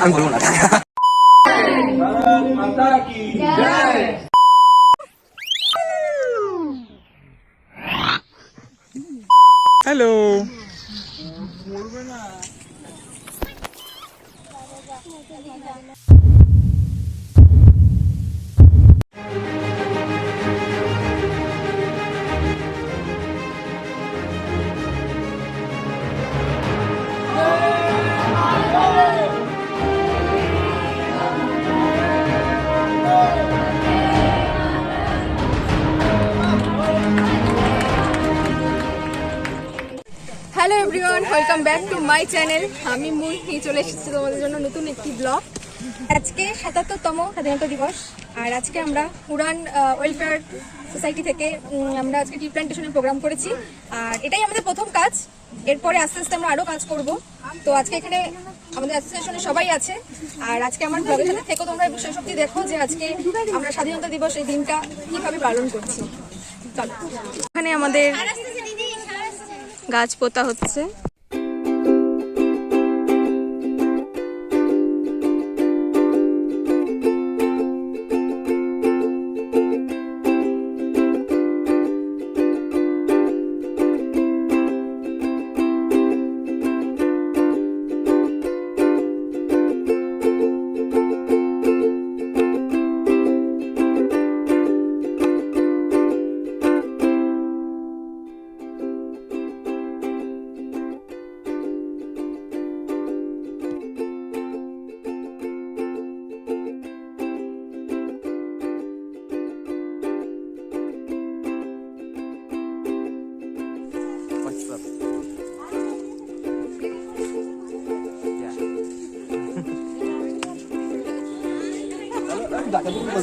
আমি বলব না hello back to my channel. আমি নিয়ে চলে এসেছি তোমাদের জন্য নতুন একটি ব্লগ। আজকে সাতাত্তরতম স্বাধীনতা দিবস আর আজকে আমরা উড়ান ওয়েলফেয়ার সোসাইটি থেকে আমরা আজকে টি প্ল্যান্টেশনের প্রোগ্রাম করেছি। আর এটাই আমাদের প্রথম কাজ। এরপরে আস্তে আস্তে আমরা আরও কাজ করব। তো আজকে এখানে আমাদের অ্যাসোসিয়েশনে সবাই আছে। আর আজকে আমার ব্লগের সাথে থেকে তোমরা এই বিষয় সত্যি দেখো যে আজকে আমরা স্বাধীনতা দিবস এই দিনটা কীভাবে পালন করছি। চলো। এখানে আমাদের গাছ পোতা হচ্ছে।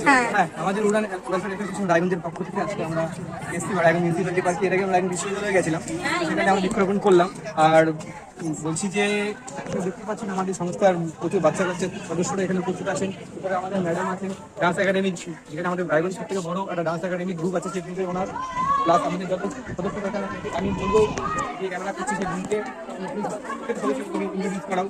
হ্যাঁ হ্যাঁ আমাদের উড়ান রায়গঞ্জের পক্ষ থেকে আজকে এসপি রায়গঞ্জ মিউনিসিপ্যালিটি পার্কে এর আগে আমরা রায়গঞ্জ বিশ্ববিদ্যালয়ে গেছিলাম সেখানে আমরা বৃক্ষরোপণ করলাম আর বলছি যে দেখতে পাচ্ছেন আমাদের সংস্থার প্রচুর বাচ্চা কাচ্চা সদস্যরা এখানে প্রচুর আছেন এরপরে আমাদের ম্যাডাম আছেন ডান্স একাডেমি যেখানে আমাদের রায়গঞ্জ সব থেকে বড় একটা ডান্স একাডেমি গ্রুপ আছে সেই গ্রুপে ওনার প্লাস আমাদের যত সদস্য এখানে আমি বলব যে ক্যামেরা করছি সেই গ্রুপকে ইন্ট্রোডিউস করাও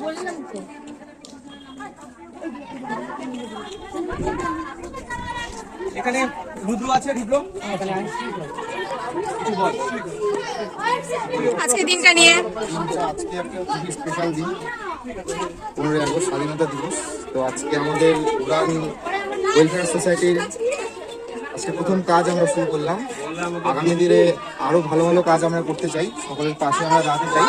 এখানে রুদ্র আছে রুদ্র। আজকে দিনটা নিয়ে। আজকে একটা খুবই স্পেশাল দিন। পনেরোই আগস্ট স্বাধীনতা দিবস। তো আজকে আমাদের উড়ান ওয়েলফেয়ার সোসাইটির আজকে প্রথম কাজ আমরা শুরু করলাম। আগামী দিনে আরও ভালো ভালো কাজ আমরা করতে চাই। সকলের পাশে আমরা দাঁড়াতে চাই।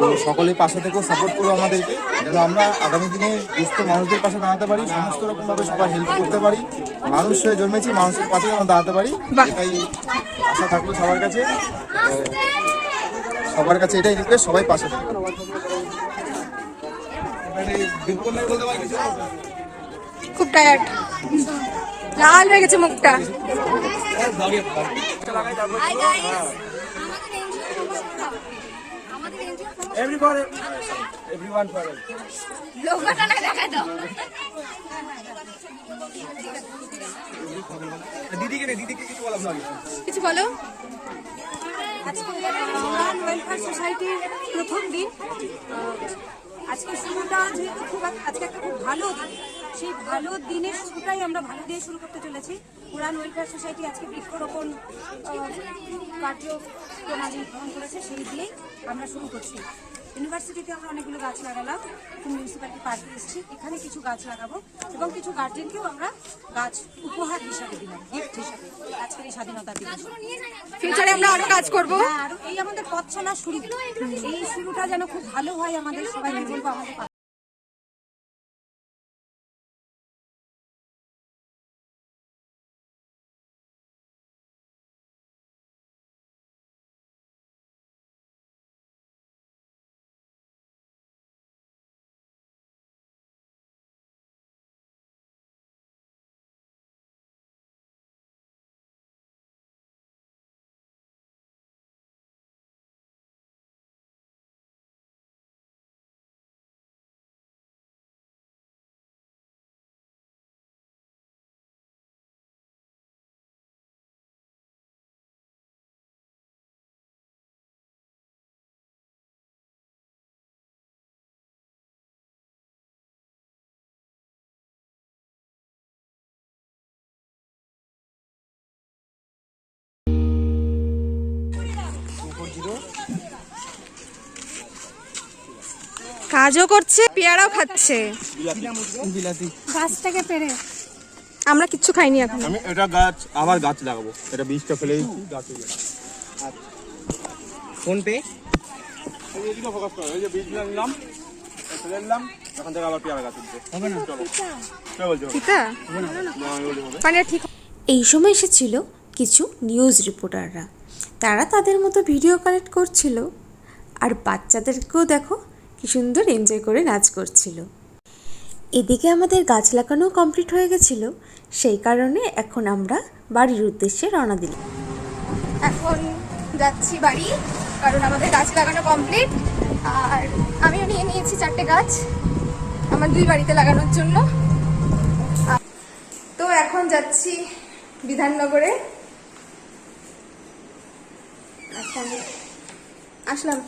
তো সকলের পাশে থেকেও সাপোর্ট করব আমাদেরকে। যেন আমরা আগামী দিনে দুস্থ মানুষদের পাশে দাঁড়াতে পারি সমস্ত রকম ভাবে সবাই হেল্প করতে পারি। মানুষ হয়ে জন্মেছি মানুষের পাশে যেন দাঁড়াতে পারি। এটাই আশা থাকল সবার কাছে। সবার কাছে এটাই রিকোয়েস্ট সবাই পাশে থাকবে? খুব টায়ার্ড লাল হয়ে গেছে মুখটা। কিছু বলা ভালো কিছু বলো। আজকে উড়ান ওয়েলফেয়ার সোসাইটির প্রথম দিন। আজকে শুরুটা যেহেতু খুব আজকে একটা খুব ভালো দিন। সেই ভালো দিনের শুরুটাই আমরা ভালো দিয়ে শুরু করতে চলেছি। উড়ান ওয়েলফেয়ার সোসাইটি আজকে বৃক্ষরোপণ কার্য প্রণালী গ্রহণ করেছে সেই দিয়েই আমরা শুরু করছি। ইউনিভার্সিটিতে আমরা অনেকগুলো গাছ লাগালাম মিউনিসিপ্যালিটি পার্কে এসেছি। এখানে কিছু গাছ লাগাবো এবং কিছু গার্জেনকেও আমরা গাছ উপহার হিসাবে দিলাম গিফট হিসাবে আজকের এই স্বাধীনতা দিবস। ফিউচারে আমরা আরও কাজ করব। হ্যাঁ, আর এই আমাদের পথ চলা শুরু। এই শুরুটা যেন খুব ভালো হয় আমাদের সবাই বলব আমাদের কাজও করছে পেয়ারাও খাচ্ছে। বিলাতি গাছটাকে পেরে। আমরা কিচ্ছু খাইনি এখন। আমি এটা গাছ আবার গাছ লাগাবো। এটা বীজটা ফেলে দিচ্ছি গাছ হয়ে যাবে ফোন পে এই যে এদিকে ফোকাস করো এই যে বীজ নিলাম ফেলে দিলাম এখন থেকে আবার পেয়ারা গাছ উঠবে হবে না। চলো কে বলছো পিতা? না আমি বলি হবে মানে ঠিক এই সময় এসেছিল কিছু নিউজ রিপোর্টাররা। তারা তাদের মতো ভিডিও কালেক্ট করছিল। আর বাচ্চাদেরকেও দেখো কি সুন্দর এনজয় করে নাচ করছিল। এদিকে আমাদের গাছ লাগানো কমপ্লিট হয়ে গেছিল, সেই কারণে এখন আমরা বাড়ির উদ্দেশ্যে রওনা দিলাম। এখন যাচ্ছি বাড়ি, কারণ আমাদের গাছ লাগানো কমপ্লিট আর আমিও নিয়ে নিয়েছি চারটে গাছ, আমার দুই বাড়িতে লাগানোর জন্য। তো এখন যাচ্ছি বিধাননগরে। এখন আসলাম।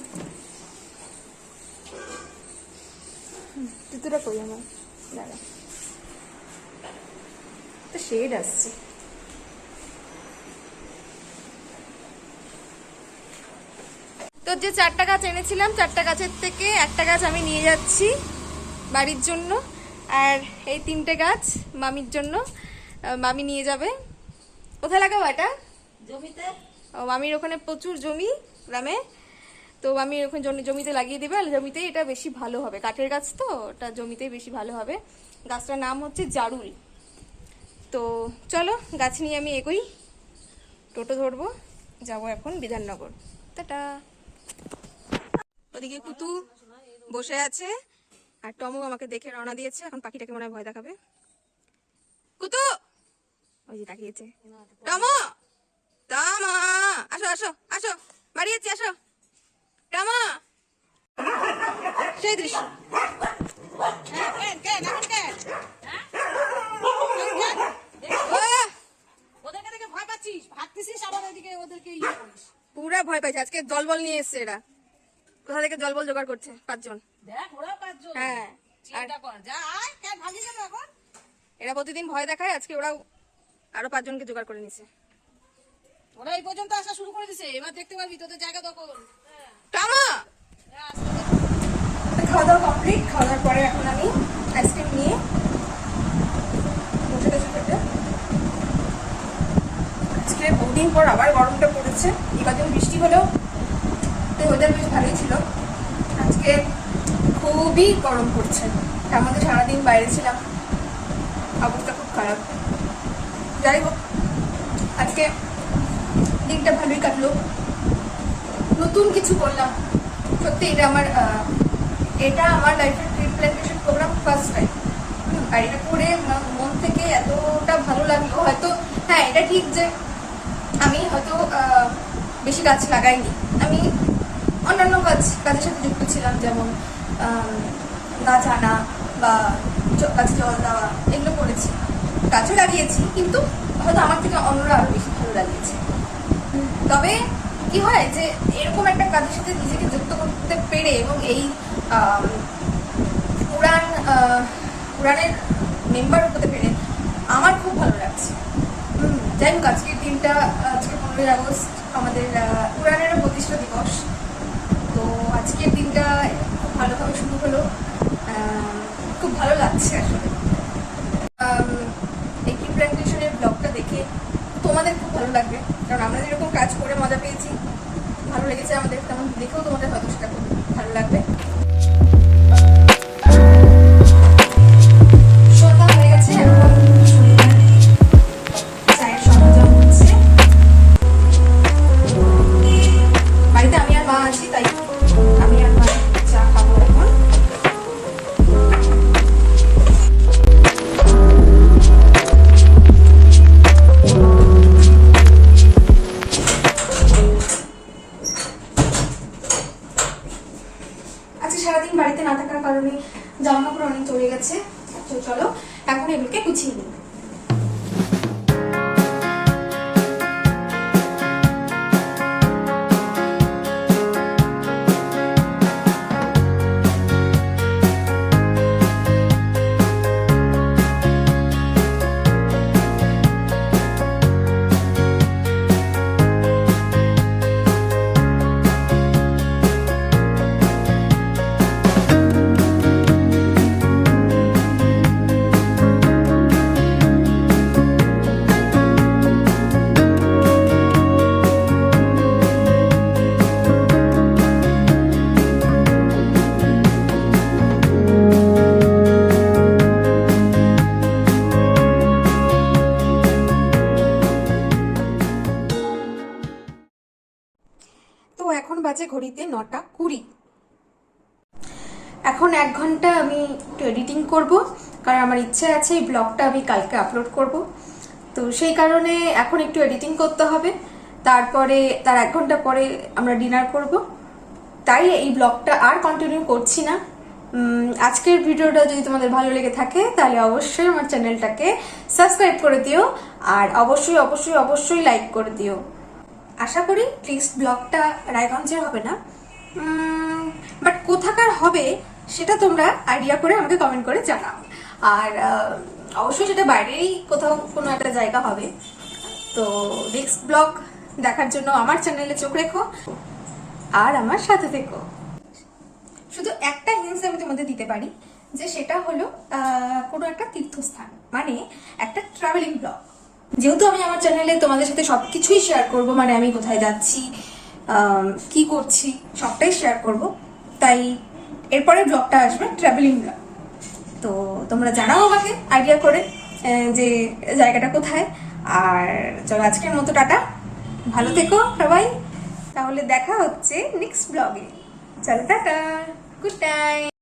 জুতোটা কই আমার দাঁড়া তো শেড আসছে তো যে চারটা গাছ এনেছিলাম চারটা গাছের থেকে একটা গাছ আমি নিয়ে যাচ্ছি বাড়ির জন্য আর এই তিনটে গাছ মামির জন্য মামি নিয়ে যাবে। কোথায় লাগাবো এটা? জমিতে? ও মামির ওখানে প্রচুর জমি গ্রামে। তো আমি জমি- জমিতে লাগিয়ে দেবে, আর জমিতেই এটা বেশি ভালো হবে। কাঠের গাছ তো, ওটা জমিতেই বেশি ভালো হবে। গাছটার নাম হচ্ছে জারুল। তো চলো, গাছ নিয়ে আমি এগোই। টোটো ধরবো, যাব এখন বিধাননগর। টাটা। ওদিকে কুতু বসে আছে, আর টমু আমাকে দেখে রওনা দিয়েছে। এখন পাখিটাকে মনে হয় ভয় দেখাবে। কুতু! ওই যে তাকিয়েছে। টমো! টমা! আসো আসো আসো। বাড়ি আসো। টমা সেই দৃশ্য। ইয়ে পুরা ভয় পাইছে। আজকে জলবল নিয়ে এসছে এরা। কোথা থেকে জলবল জোগাড় করছে? পাঁচজন। ওরা হ্যাঁ। এরা প্রতিদিন ভয় দেখায়। আজকে ওরাও আরও পাঁচজনকে জোগাড় করে নিছে ওরা এই পর্যন্ত আসা শুরু করে দিছে। এবার দেখতে পারবি তোদের জায়গা দখল। খাওয়া দাওয়া কমপ্লিট খাওয়া দাওয়ার পরে এখন আমি আইসক্রিম নিয়ে বসে। আজকে বহুদিন পর আবার গরমটা পড়েছে। এবার বৃষ্টি হলেও ওয়েদার বেশ ভালোই ছিল। আজকে খুবই গরম পড়ছে। তার মধ্যে সারাদিন বাইরে ছিলাম। অবস্থা খুব খারাপ। যাই হোক, আজকে দিনটা ভালোই কাটলো। নতুন কিছু করলাম সত্যি, এটা আমার এটা আমার লাইফের trip plantation programme first time আর এটা করে মন থেকে এতটা ভালো লাগল, হয়তো হ্যাঁ এটা ঠিক যে আমি হয়তো বেশি গাছ লাগাইনি। আমি অন্যান্য গাছ, গাছের সাথে যুক্ত ছিলাম, যেমন গাছ আনা বা গাছে জল দেওয়া, এগুলো করেছি। গাছও লাগিয়েছি, কিন্তু হয়তো আমার থেকে অন্যরা আরও বেশি ভালো লাগিয়েছে। তবে কি হয় যে এরকম একটা কাজের সাথে নিজেকে যুক্ত করতে পেরে এবং এই উড়ান উড়ানের মেম্বার হতে পেরে আমার খুব ভালো লাগছে। যাই হোক, আজকের দিনটা, আজকে পনেরোই আগস্ট আমাদের উড়ানেরও প্রতিষ্ঠা দিবস। তো আজকের দিনটা খুব ভালোভাবে শুরু হলো। খুব ভালো লাগছে আসলে। এই প্ল্যান্টেশনের ব্লগটা দেখে তোমাদের খুব ভালো লাগবে। কারণ আমরা যেরকম কাজ করে মজা পেয়েছি। ভালো লেগেছে আমাদের। তেমন দেখেও তোমাদের হয়তো সেটা খুব ভালো লাগবে। জামা কাপড় অনেক চলে গেছে তো চলো এখন এগুলোকে গুছিয়ে নিই। ঘড়িতে নটা কুড়ি। এখন এক ঘণ্টা আমি একটু এডিটিং করব, কারণ আমার ইচ্ছে আছে এই ব্লগটা আমি কালকে আপলোড করব। তো সেই কারণে এখন একটু এডিটিং করতে হবে, তারপরে তার এক ঘণ্টা পরে আমরা ডিনার করব। তাই এই ব্লগটা আর কন্টিনিউ করছি না। আজকের ভিডিওটা যদি তোমাদের ভালো লেগে থাকে, তাহলে অবশ্যই আমার চ্যানেলটাকে সাবস্ক্রাইব করে দিও, আর অবশ্যই অবশ্যই অবশ্যই লাইক করে দিও। আশা করি নেক্সট ব্লগটা রায়গঞ্জের হবে না। বাট কোথাকার হবে সেটা তোমরা আইডিয়া করে আমাকে কমেন্ট করে জানাও। আর অবশ্যই সেটা বাইরেই কোথাও কোনো একটা জায়গা হবে। তো নেক্সট ব্লগ দেখার জন্য আমার চ্যানেলে চোখ রেখো, আর আমার সাথে থেকো। শুধু একটা হিন্স আমি তোমাদের দিতে পারি, যে সেটা হলো কোনো একটা তীর্থস্থান মানে একটা ট্রাভেলিং ব্লগ যেহেতু আমি আমার চ্যানেলে তোমাদের সাথে সব কিছুই শেয়ার করব মানে আমি কোথায় যাচ্ছি কি করছি সবটাই শেয়ার করব তাই এরপরে ব্লগটা আসবে ট্রাভেলিং ব্লগ তো তোমরা জানাও আমাকে আইডিয়া করে যে জায়গাটা কোথায়। আর চলো আজকের মতো টাটা। ভালো থেকো সবাই। তাহলে দেখা হচ্ছে নেক্সট ব্লগে চলো টাটা। Good night